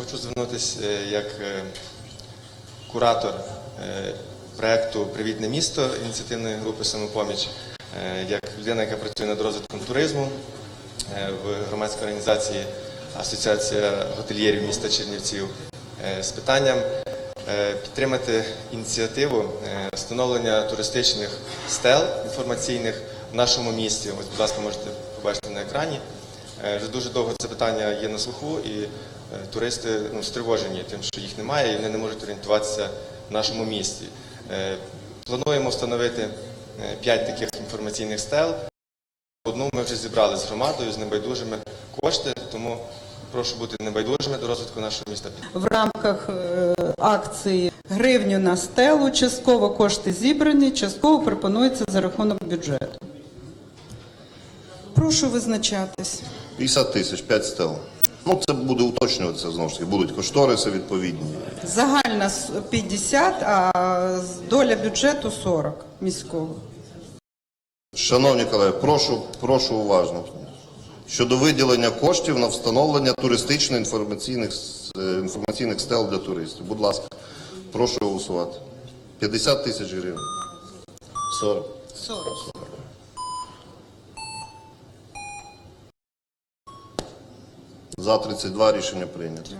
Хочу звернутися е, як е, куратор е, проекту Привітне місто ініціативної групи самопоміч, як людина, яка працює над розвитком туризму в громадській організації Асоціація готельєрів міста Чернівців з питанням підтримати ініціативу встановлення туристичних стел інформаційних в нашому місті. Ось, будь ласка, можете побачити на екрані. Е, Вже дуже довго це питання є на слуху, і е, туристи ну, стривожені тим, що їх немає, і вони не можуть орієнтуватися в нашому місті. Е, Плануємо встановити 5 таких інформаційних стел. Одну ми вже зібрали з громадою, з небайдужими кошти, тому прошу бути небайдужими до розвитку нашого міста. В рамках акції гривню на стелу частково кошти зібрані, частково пропонується за рахунок бюджету. Прошу визначатись. 50 тисяч, 5 стел. Ну, це буде уточнюватися знову ж таки. Будуть кошториси відповідні. Загальна 50, а доля бюджету 40 міського. Шановні колеги, прошу, прошу уважно. Щодо виділення коштів на встановлення туристично-інформаційних е, інформаційних стел для туристів. Будь ласка, прошу голосувати. 50 тисяч гривень. 40. 40. За 32 рішення прийнято.